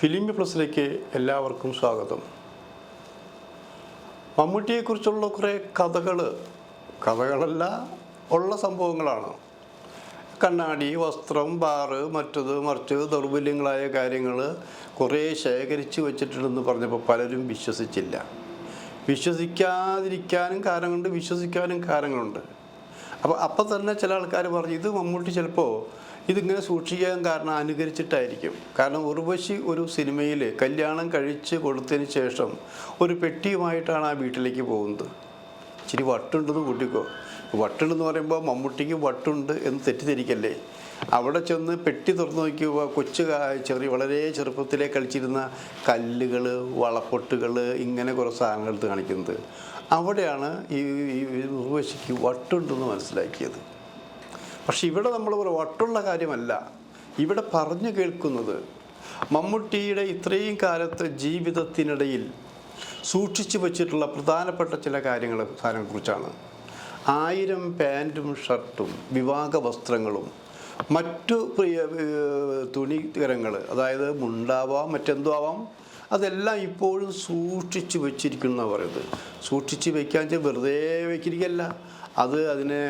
Film പ്ലസിലേക്ക് എല്ലാവർക്കും സ്വാഗതം. മമ്മൂട്ടിയെക്കുറിച്ചുള്ള കുറേ കഥകൾ കഥകളല്ല ഉള്ള സംഭവങ്ങളാണ്. കണ്ണാടി വസ്ത്രം ബാറ് മറ്റത് മറിച്ച് ദൗർബല്യങ്ങളായ കാര്യങ്ങൾ കുറേ ശേഖരിച്ച് വെച്ചിട്ടുണ്ടെന്ന് പറഞ്ഞപ്പോൾ പലരും വിശ്വസിച്ചില്ല. വിശ്വസിക്കാതിരിക്കാനും കാരണമുണ്ട് വിശ്വസിക്കാനും കാരണങ്ങളുണ്ട്. അപ്പോൾ അപ്പം തന്നെ ചില ആൾക്കാർ പറഞ്ഞു ഇത് മമ്മൂട്ടി ചിലപ്പോൾ ഇതിങ്ങനെ സൂക്ഷിക്കാൻ കാരണം അനുകരിച്ചിട്ടായിരിക്കും. കാരണം ഉറുവശി ഒരു സിനിമയിൽ കല്യാണം കഴിച്ച് കൊടുത്തതിന് ശേഷം ഒരു പെട്ടിയുമായിട്ടാണ് ആ വീട്ടിലേക്ക് പോകുന്നത്. ഇച്ചിരി വട്ടുണ്ടെന്ന് കൂട്ടിക്കോ. വട്ടുണ്ടെന്ന് പറയുമ്പോൾ മമ്മൂട്ടിക്ക് വട്ടുണ്ട് എന്ന് തെറ്റിദ്ധരിക്കല്ലേ? അവിടെ ചെന്ന് പെട്ടി തുറന്നു നോക്കിയപ്പോൾ കൊച്ചു ചെറിയ വളരെ ചെറുപ്പത്തിലെ കളിച്ചിരുന്ന കല്ലുകൾ വളപ്പൊട്ടുകൾ ഇങ്ങനെ കുറേ സാധനങ്ങൾ എടുത്ത് കാണിക്കുന്നത്. അവിടെയാണ് ഈ ഉർവശിക്ക് വട്ടുണ്ടെന്ന് മനസ്സിലാക്കിയത്. പക്ഷെ ഇവിടെ നമ്മൾ ഒരു വട്ടുള്ള കാര്യമല്ല. ഇവിടെ പറഞ്ഞു കേൾക്കുന്നത് മമ്മൂട്ടിയുടെ ഇത്രയും കാലത്തെ ജീവിതത്തിനിടയിൽ സൂക്ഷിച്ചു വച്ചിട്ടുള്ള പ്രധാനപ്പെട്ട ചില കാര്യങ്ങളെ കുറിച്ചാണ്. ആയിരം പാന്റും ഷർട്ടും വിവാഹ വസ്ത്രങ്ങളും മറ്റു പ്രിയ തുണികരങ്ങൾ അതായത് മുണ്ടാവാം മറ്റെന്തോ ആവാം അതെല്ലാം ഇപ്പോഴും സൂക്ഷിച്ചു വെച്ചിരിക്കുന്നവരത് സൂക്ഷിച്ചു വെക്കാൻ വെറുതെ വെച്ചിരിക്കല്ല അത് അതിനെ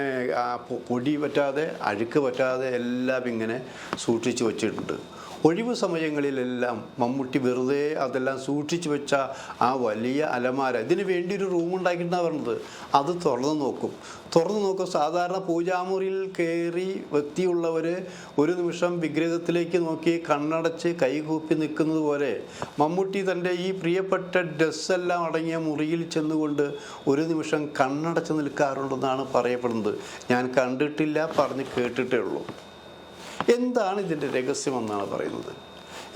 പൊടി പറ്റാതെ അഴുക്ക് പറ്റാതെ എല്ലാം ഇങ്ങനെ സൂക്ഷിച്ചു വച്ചിട്ടുണ്ട്. ഒഴിവ് സമയങ്ങളിലെല്ലാം മമ്മൂട്ടി വെറുതെ അതെല്ലാം സൂക്ഷിച്ചു വെച്ച ആ വലിയ അലമാര ഇതിന് വേണ്ടി ഒരു റൂം പറഞ്ഞത്? അത് തുറന്നു നോക്കും. തുറന്നു നോക്കും. സാധാരണ പൂജാമുറിയിൽ കയറി വ്യക്തിയുള്ളവർ ഒരു നിമിഷം വിഗ്രഹത്തിലേക്ക് നോക്കി കണ്ണടച്ച് കൈകൂപ്പി നിൽക്കുന്നത് പോലെ മമ്മൂട്ടി തന്റെ ഈ പ്രിയപ്പെട്ട ഡ്രസ്സെല്ലാം അടങ്ങിയ മുറിയിൽ ചെന്നുകൊണ്ട് ഒരു നിമിഷം കണ്ണടച്ച് നിൽക്കാറുണ്ടെന്നാണ് പറയപ്പെടുന്നത്. ഞാൻ കണ്ടിട്ടില്ല പറഞ്ഞ് കേട്ടിട്ടേ ഉള്ളൂ. എന്താണ് ഇതിന്റെ രഹസ്യമെന്നാണ് പറയുന്നത്?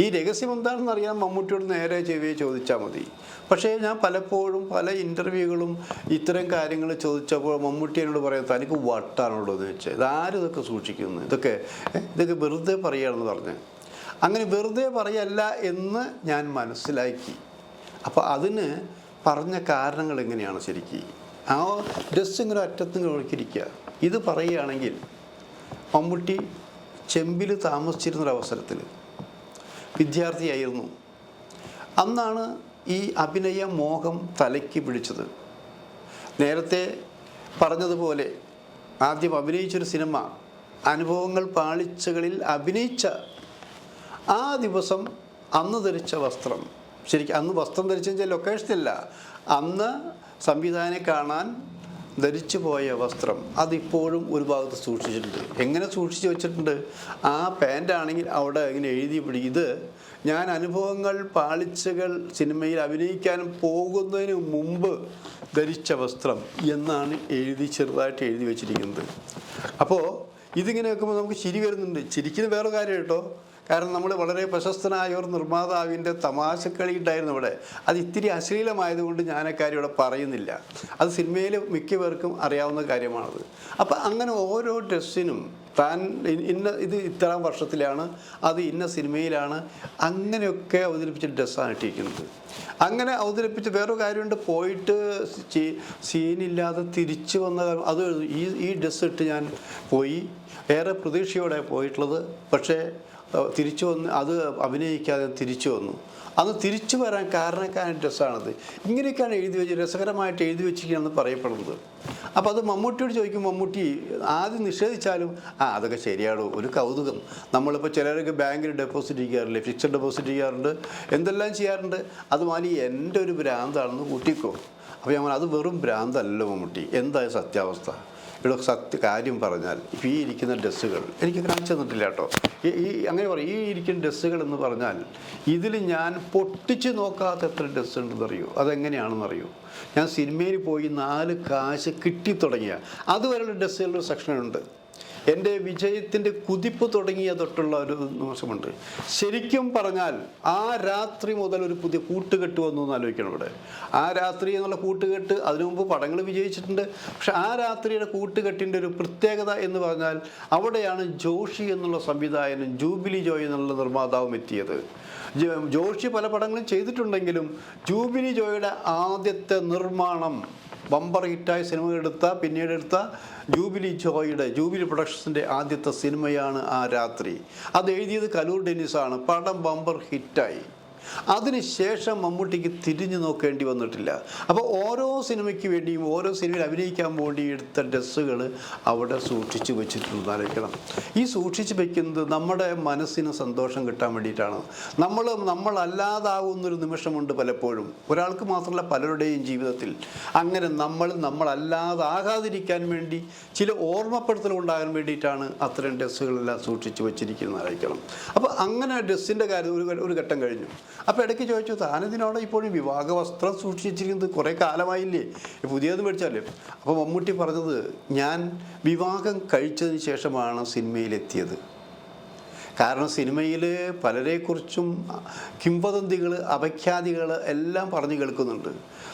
ഈ രഹസ്യം എന്താണെന്ന് അറിയാൻ മമ്മൂട്ടിയോട് നേരെ ചെവിയെ ചോദിച്ചാൽ മതി. പക്ഷേ ഞാൻ പലപ്പോഴും പല ഇന്റർവ്യൂകളും ഇത്തരം കാര്യങ്ങൾ ചോദിച്ചപ്പോൾ മമ്മൂട്ടി എന്നോട് പറയാം തനിക്ക് വട്ടാണുള്ളൂ എന്ന് വെച്ചാൽ ഇതാരും ഇതൊക്കെ സൂക്ഷിക്കുന്നു? ഇതൊക്കെ ഇതൊക്കെ വെറുതെ പറയുകയാണെന്ന് പറഞ്ഞ്. അങ്ങനെ വെറുതെ പറയല്ല എന്ന് ഞാൻ മനസ്സിലാക്കി. അപ്പോൾ അതിന് പറഞ്ഞ കാരണങ്ങൾ എങ്ങനെയാണ് ശരിക്കും? ആ ഡ്രസ്സ് ഇങ്ങനെ അറ്റത്തുനിന്ന് ഒഴുക്കിയിരിക്കുക ഇത് പറയുകയാണെങ്കിൽ മമ്മൂട്ടി ചെമ്പിൽ താമസിച്ചിരുന്നൊരവസരത്തിൽ വിദ്യാർത്ഥിയായിരുന്നു. അന്നാണ് ഈ അഭിനയ മോഹം തലയ്ക്ക് പിടിച്ചത്. നേരത്തെ പറഞ്ഞതുപോലെ ആദ്യം അഭിനയിച്ചൊരു സിനിമ അനുഭവങ്ങൾ പാളിച്ചകളിൽ അഭിനയിച്ച ആ ദിവസം അന്ന് ധരിച്ച വസ്ത്രം. ശരിക്കും അന്ന് വസ്ത്രം ധരിച്ച ലൊക്കേഷനില്ല അന്ന് സംവിധാനെ കാണാൻ ധരിച്ചു പോയ വസ്ത്രം അതിപ്പോഴും ഒരു ഭാഗത്ത് സൂക്ഷിച്ചിട്ടുണ്ട്. എങ്ങനെ സൂക്ഷിച്ചു വെച്ചിട്ടുണ്ട്? ആ പാന്റാണെങ്കിൽ അവിടെ ഇങ്ങനെ എഴുതി പിടി ഇത് ഞാൻ അനുഭവങ്ങൾ പാളിച്ചകൾ സിനിമയിൽ അഭിനയിക്കാൻ പോകുന്നതിന് മുമ്പ് ധരിച്ച വസ്ത്രം എന്നാണ് എഴുതി ചെറുതായിട്ട് എഴുതി വെച്ചിരിക്കുന്നത്. അപ്പോൾ ഇതിങ്ങനെ വെക്കുമ്പോൾ നമുക്ക് ചിരി വരുന്നുണ്ട്. ചിരിക്കുന്ന വേറെ കാര്യം കേട്ടോ. കാരണം നമ്മൾ വളരെ പ്രശസ്തനായ ഒരു നിർമ്മാതാവിന്റെ തമാശക്കളി ഉണ്ടായിരുന്നു ഇവിടെ. അത് ഇത്തിരി അശ്ലീലമായതുകൊണ്ട് ഞാൻ കാര്യം ഇവിടെ പറയുന്നില്ല. അത് സിനിമയിൽ മിക്ക പേർക്കും അറിയാവുന്ന കാര്യമാണത്. അപ്പം അങ്ങനെ ഓരോ ഡ്രസ്സിനും താൻ ഇന്ന ഇത് ഇത്തരം വർഷത്തിലാണ് അത് ഇന്ന സിനിമയിലാണ് അങ്ങനെയൊക്കെ അവതരിപ്പിച്ച ഡ്രസ്സാണ് ഇട്ടിരിക്കുന്നത്. അങ്ങനെ അവതരിപ്പിച്ച് വേറൊരു കാര്യമുണ്ട് പോയിട്ട് സീനില്ലാതെ തിരിച്ചു വന്ന അത് ഈ ഈ ഡ്രസ്സ് ഇട്ട് ഞാൻ പോയി. ഏറെ പ്രതീക്ഷയോടെ പോയിട്ടുള്ളത്. പക്ഷേ തിരിച്ചു വന്ന് അത് അഭിനയിക്കാതെ തിരിച്ചു വന്നു. അന്ന് തിരിച്ചു വരാൻ കാരണക്കാരൻ രസമാണത് ഇങ്ങനെയൊക്കെയാണ് എഴുതി വെച്ച് രസകരമായിട്ട് എഴുതി വെച്ചിരിക്കുകയാണെന്ന് പറയപ്പെടുന്നത്. അപ്പോൾ അത് മമ്മൂട്ടിയോട് ചോദിക്കും മമ്മൂട്ടി ആദ്യം നിഷേധിച്ചാലും ആ അതൊക്കെ ശരിയാണോ? ഒരു കൗതുകം. നമ്മളിപ്പോൾ ചിലരൊക്കെ ബാങ്കിൽ ഡെപ്പോസിറ്റ് ചെയ്യാറില്ലേ ഫിക്സഡ് ഡെപ്പോസിറ്റ് ചെയ്യാറുണ്ട് എന്തെല്ലാം ചെയ്യാറുണ്ട്? അത് മാലി എന്റെ ഒരു ഭ്രാന്താണെന്ന് കൂട്ടിക്കോ. അപ്പോൾ ഞാൻ അത് വെറും ഭ്രാന്തല്ലോ മമ്മൂട്ടി. എന്തായ സത്യാവസ്ഥ? ഇവിടെ സത്യ കാര്യം പറഞ്ഞാൽ ഇപ്പോൾ ഈ ഇരിക്കുന്ന ഡ്രസ്സുകൾ എനിക്ക് കാണിച്ചു തന്നിട്ടില്ല കേട്ടോ. ഈ അങ്ങനെ പറയും ഈ ഇരിക്കുന്ന ഡ്രസ്സുകൾ എന്ന് പറഞ്ഞാൽ ഇതിൽ ഞാൻ പൊട്ടിച്ച് നോക്കാത്ത എത്ര ഡ്രസ്സ് ഉണ്ടെന്ന് അറിയൂ? അതെങ്ങനെയാണെന്ന് അറിയൂ? ഞാൻ സിനിമയിൽ പോയി നാല് കാശ് കിട്ടിത്തുടങ്ങിയ അതുവരെയുള്ള ഡ്രസ്സുകളുടെ സെക്ഷനുണ്ട്. എന്റെ വിജയത്തിന്റെ കുതിപ്പ് തുടങ്ങിയ തൊട്ടുള്ള ഒരു നിമിഷമുണ്ട്. ശരിക്കും പറഞ്ഞാൽ ആ രാത്രി മുതൽ ഒരു പുതിയ കൂട്ടുകെട്ട് വന്നു എന്ന് ആലോചിക്കണം ഇവിടെ. ആ രാത്രി എന്നുള്ള കൂട്ടുകെട്ട് അതിനു മുമ്പ് പടങ്ങൾ വിജയിച്ചിട്ടുണ്ട്. പക്ഷെ ആ രാത്രിയുടെ കൂട്ടുകെട്ടിന്റെ ഒരു പ്രത്യേകത എന്ന് പറഞ്ഞാൽ അവിടെയാണ് ജോഷി എന്നുള്ള സംവിധായകനും ജൂബിലി ജോയ് എന്നുള്ള നിർമ്മാതാവും എത്തിയത്. ജോഷി പല പടങ്ങളും ചെയ്തിട്ടുണ്ടെങ്കിലും ജൂബിലി ജോയുടെ ആദ്യത്തെ നിർമ്മാണം ബമ്പർ ഹിറ്റായ സിനിമ എടുത്ത പിന്നീട് എടുത്ത ജൂബിലി ജോയുടെ ജൂബിലി പ്രൊഡക്ഷൻസിന്റെ ആദ്യത്തെ സിനിമയാണ് ആ രാത്രി. അത് എഴുതിയത് കലൂർ ഡെന്നിസാണ്. പടം ബമ്പർ ഹിറ്റായി. അതിനുശേഷം മമ്മൂട്ടിക്ക് തിരിഞ്ഞു നോക്കേണ്ടി വന്നിട്ടില്ല. അപ്പോൾ ഓരോ സിനിമയ്ക്ക് വേണ്ടിയും ഓരോ സിനിമയിൽ അഭിനയിക്കാൻ വേണ്ടി എടുത്ത ഡ്രസ്സുകൾ അവിടെ സൂക്ഷിച്ചു വെച്ചിട്ടുണ്ട് ആലോചിക്കണം ഈ സൂക്ഷിച്ച് വെക്കുന്നത് നമ്മുടെ മനസ്സിന് സന്തോഷം കിട്ടാൻ വേണ്ടിയിട്ടാണ്. നമ്മൾ നമ്മളല്ലാതാവുന്നൊരു നിമിഷമുണ്ട് പലപ്പോഴും. ഒരാൾക്ക് മാത്രമല്ല പലരുടെയും ജീവിതത്തിൽ. അങ്ങനെ നമ്മൾ നമ്മളല്ലാതാകാതിരിക്കാൻ വേണ്ടി ചില ഓർമ്മപ്പെടുത്തൽ ഉണ്ടാകാൻ വേണ്ടിയിട്ടാണ് അത്തരം ഡ്രസ്സുകളെല്ലാം സൂക്ഷിച്ച് വെച്ചിരിക്കുന്നത് ആലോചിക്കണം അപ്പോൾ അങ്ങനെ ഡ്രസ്സിന്റെ കാര്യം ഒരു ഒരു ഘട്ടം കഴിഞ്ഞു. അപ്പോൾ ഇടയ്ക്ക് ചോദിച്ചു താനെതിനോടെ ഇപ്പോഴും വിവാഹ വസ്ത്രം സൂക്ഷിച്ചിരിക്കുന്നത്? കുറേ കാലമായില്ലേ പുതിയത് മേടിച്ചാലേ അപ്പോൾ മമ്മൂട്ടി പറഞ്ഞത് ഞാൻ വിവാഹം കഴിച്ചതിന് ശേഷമാണ് സിനിമയിലെത്തിയത്. കാരണം സിനിമയിൽ പലരെക്കുറിച്ചും കിംവദന്തികൾ അപഖ്യാതികൾ എല്ലാം പറഞ്ഞു കേൾക്കുന്നുണ്ട്.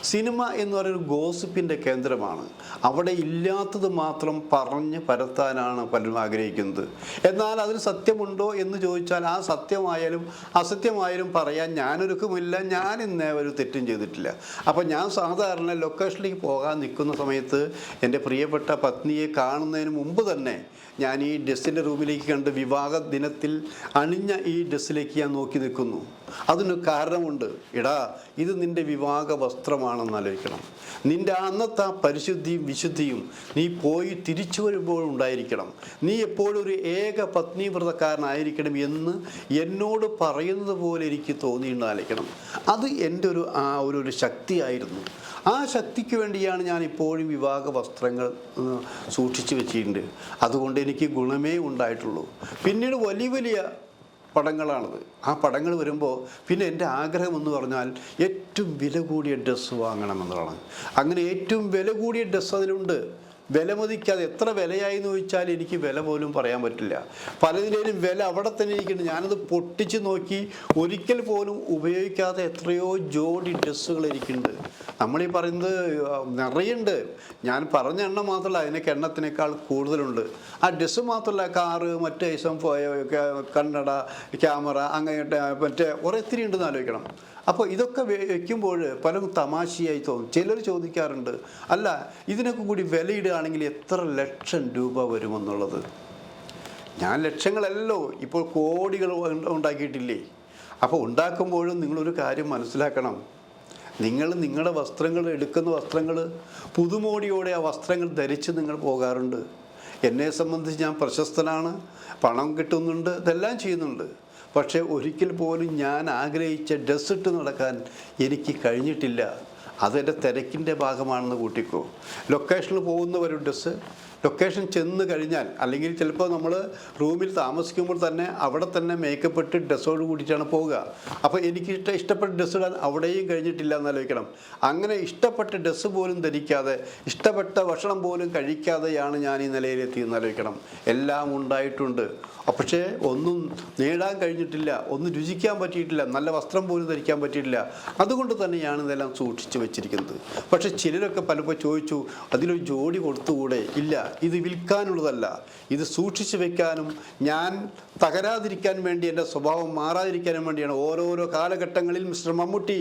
സിനിമ എന്ന് പറയുന്നത് ഗോസിപ്പിന്റെ കേന്ദ്രമാണ്. അവിടെ ഇല്ലാത്തത് മാത്രം പറഞ്ഞ് പരത്താനാണ് പലരും ആഗ്രഹിക്കുന്നത്. എന്നാൽ അതിന് സത്യമുണ്ടോ എന്ന് ചോദിച്ചാൽ ആ സത്യമായാലും അസത്യമായാലും പറയാൻ ഞാനൊരുക്കുമില്ല ഞാൻ ഇന്നേ ഒരു തെറ്റും ചെയ്തിട്ടില്ല. അപ്പോൾ ഞാൻ സാധാരണ ലൊക്കേഷനിലേക്ക് പോകാൻ നിൽക്കുന്ന സമയത്ത് എന്റെ പ്രിയപ്പെട്ട പത്നിയെ കാണുന്നതിന് മുമ്പ് തന്നെ ഞാൻ ഈ ഡെസ്റ്റിന്റെ റൂമിലേക്ക് കണ്ട് വിവാഹ ദിനത്തിൽ അണിഞ്ഞ ഈ ഡ്രസ്സിലേക്ക് ഞാൻ നോക്കി നിൽക്കുന്നു. അതിന് കാരണമുണ്ട്. എടാ ഇത് നിന്റെ വിവാഹ വസ്ത്രമാണെന്ന് ആലോചിക്കണം. നിന്റെ അന്നത്തെ പരിശുദ്ധിയും വിശുദ്ധിയും നീ പോയി തിരിച്ചു വരുമ്പോൾ ഉണ്ടായിരിക്കണം. നീ എപ്പോഴും ഒരു ഏക പത്നീവ്രതക്കാരനായിരിക്കണം എന്ന് എന്നോട് പറയുന്നത് പോലെ എനിക്ക് തോന്നിയിട്ടുണ്ടായിരിക്കണം അത് എന്റെ ഒരു ആ ഒരു ശക്തിയായിരുന്നു. ആ ശക്തിക്ക് വേണ്ടിയാണ് ഞാൻ ഇപ്പോഴും വിവാഹ വസ്ത്രങ്ങൾ സൂക്ഷിച്ചു വെച്ചിട്ടുണ്ട്. അതുകൊണ്ട് എനിക്ക് ഗുണമേ ഉണ്ടായിട്ടുള്ളൂ. പിന്നീട് വലിയ വലിയ പടങ്ങളാണത്. ആ പടങ്ങൾ വരുമ്പോൾ പിന്നെ എന്റെ ആഗ്രഹം എന്ന് പറഞ്ഞാൽ ഏറ്റവും വില കൂടിയ ഡ്രസ്സ് വാങ്ങണമെന്നുള്ളതാണ്. അങ്ങനെ ഏറ്റവും വില കൂടിയ ഡ്രസ്സ് അതിലുണ്ട്. വില അത് എത്ര വിലയായി എന്ന് ചോദിച്ചാൽ എനിക്ക് വില പോലും പറയാൻ പറ്റില്ല. പലതിന്റെയും വില അവിടെ തന്നെ ഇരിക്കുന്നുണ്ട്. ഞാനത് പൊട്ടിച്ച് നോക്കി ഒരിക്കൽ പോലും ഉപയോഗിക്കാതെ എത്രയോ ജോഡി ഡ്രസ്സുകൾ ഇരിക്കുന്നുണ്ട്. നമ്മളീ പറയുന്നത് നിറയുണ്ട്. ഞാൻ പറഞ്ഞ എണ്ണം മാത്രമല്ല അതിനൊക്കെ എണ്ണത്തിനേക്കാൾ കൂടുതലുണ്ട്. ആ ഡ്രസ്സ് മാത്രമല്ല കാറ് മറ്റേ ഐസം കണ്ണട ക്യാമറ അങ്ങനെ മറ്റേ കുറേ ഒത്തിരി ഉണ്ടെന്ന് ആലോചിക്കണം. അപ്പോൾ ഇതൊക്കെ വയ്ക്കുമ്പോൾ പലരും തമാശയായി തോന്നും. ചിലർ ചോദിക്കാറുണ്ട് അല്ല ഇതിനൊക്കെ കൂടി വിലയിടുകയാണെങ്കിൽ എത്ര ലക്ഷം രൂപ വരുമെന്നുള്ളത്? ഞാൻ ലക്ഷങ്ങളല്ലോ ഇപ്പോൾ കോടികൾ ഉണ്ട- ഉണ്ടാക്കിയിട്ടില്ലേ? അപ്പോൾ ഉണ്ടാക്കുമ്പോഴും നിങ്ങളൊരു കാര്യം മനസ്സിലാക്കണം. നിങ്ങൾ നിങ്ങളുടെ വസ്ത്രങ്ങൾ എടുക്കുന്ന വസ്ത്രങ്ങൾ പുതുമോടിയോടെ ആ വസ്ത്രങ്ങൾ ധരിച്ച് നിങ്ങൾ പോകാറുണ്ട്. എന്നെ സംബന്ധിച്ച് ഞാൻ പ്രശസ്തനാണ് പണം കിട്ടുന്നുണ്ട് ഇതെല്ലാം ചെയ്യുന്നുണ്ട്. പക്ഷേ ഒരിക്കൽ പോലും ഞാൻ ആഗ്രഹിച്ച ഡ്രസ്സിട്ട് നടക്കാൻ എനിക്ക് കഴിഞ്ഞിട്ടില്ല. അതെന്റെ തിരക്കിന്റെ ഭാഗമാണെന്ന് കൂട്ടിക്കോ. ലൊക്കേഷനിൽ പോകുന്നവരും ഡ്രസ്സ് ലൊക്കേഷൻ ചെന്ന് കഴിഞ്ഞാൽ അല്ലെങ്കിൽ ചിലപ്പോൾ നമ്മൾ റൂമിൽ താമസിക്കുമ്പോൾ തന്നെ അവിടെ തന്നെ മേക്കപ്പ് ഇട്ട് ഡ്രസ്സോട് കൂടിയിട്ടാണ് പോവുക. അപ്പോൾ എനിക്ക് ഇഷ്ട ഇഷ്ടപ്പെട്ട ഡ്രസ്സ് ഇടാൻ അവിടെയും കഴിഞ്ഞിട്ടില്ല എന്ന് അങ്ങനെ ഇഷ്ടപ്പെട്ട ഡ്രസ്സ് പോലും ധരിക്കാതെ ഇഷ്ടപ്പെട്ട ഭക്ഷണം പോലും കഴിക്കാതെയാണ് ഞാൻ ഈ നിലയിലെത്തിയെന്ന് ആലോചിക്കണം. എല്ലാം ഉണ്ടായിട്ടുണ്ട്. പക്ഷേ ഒന്നും നേടാൻ കഴിഞ്ഞിട്ടില്ല ഒന്നും രുചിക്കാൻ പറ്റിയിട്ടില്ല നല്ല വസ്ത്രം പോലും ധരിക്കാൻ പറ്റിയിട്ടില്ല. അതുകൊണ്ട് തന്നെയാണ് ഇതെല്ലാം സൂക്ഷിച്ചു വെച്ചിരിക്കുന്നത്. പക്ഷേ ചിലരൊക്കെ പലപ്പോൾ ചോദിച്ചു അതിലൊരു ജോഡി കൊടുത്തുകൂടെ? ഇല്ല ഇത് വിൽക്കാനുള്ളതല്ല. ഇത് സൂക്ഷിച്ചു വെക്കാനും ഞാൻ തകരാതിരിക്കാൻ വേണ്ടി എന്റെ സ്വഭാവം മാറാതിരിക്കാനും വേണ്ടിയാണ് ഓരോരോ കാലഘട്ടങ്ങളിൽ മിസ്റ്റർ മമ്മൂട്ടി.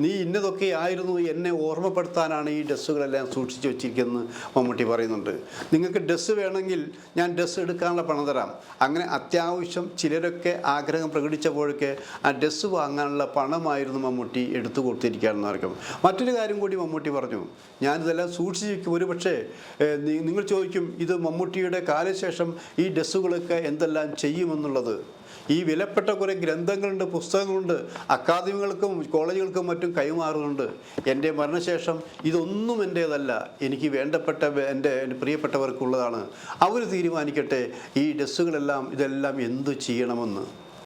നീ ഇന്നതൊക്കെ ആയിരുന്നു എന്നെ ഓർമ്മപ്പെടുത്താനാണ് ഈ ഡ്രസ്സുകളെല്ലാം സൂക്ഷിച്ചു വെച്ചിരിക്കുന്നത് മമ്മൂട്ടി പറയുന്നുണ്ട്. നിങ്ങൾക്ക് ഡ്രസ്സ് വേണമെങ്കിൽ ഞാൻ ഡ്രസ്സ് എടുക്കാനുള്ള പണം തരാം. അങ്ങനെ അത്യാവശ്യം ചിലരൊക്കെ ആഗ്രഹം പ്രകടിച്ചപ്പോഴൊക്കെ ആ ഡ്രസ്സ് വാങ്ങാനുള്ള പണമായിരുന്നു മമ്മൂട്ടി എടുത്തു കൊടുത്തിരിക്കുകയാണെന്ന് ആർക്കും മറ്റൊരു കാര്യം കൂടി മമ്മൂട്ടി പറഞ്ഞു. ഞാനിതെല്ലാം സൂക്ഷിച്ച് വയ്ക്കും ഒരു പക്ഷേ നിങ്ങൾ ചോദിക്കും ഇത് മമ്മൂട്ടിയുടെ കാലശേഷം ഈ ഡ്രസ്സുകളൊക്കെ എന്തെല്ലാം ചെയ്യുമെന്നുള്ളത്. ഈ വിലപ്പെട്ട കുറേ ഗ്രന്ഥങ്ങളുണ്ട് പുസ്തകങ്ങളുണ്ട് അക്കാദമികൾക്കും കോളേജുകൾക്കും മറ്റും കൈമാറുന്നുണ്ട്. എന്റെ മരണശേഷം ഇതൊന്നും എന്റേതല്ല. എനിക്ക് വേണ്ടപ്പെട്ട എന്റെ എന്റെ പ്രിയപ്പെട്ടവർക്കുള്ളതാണ്. അവർ തീരുമാനിക്കട്ടെ ഈ ഡ്രസ്സുകളെല്ലാം ഇതെല്ലാം എന്തു ചെയ്യണമെന്ന്.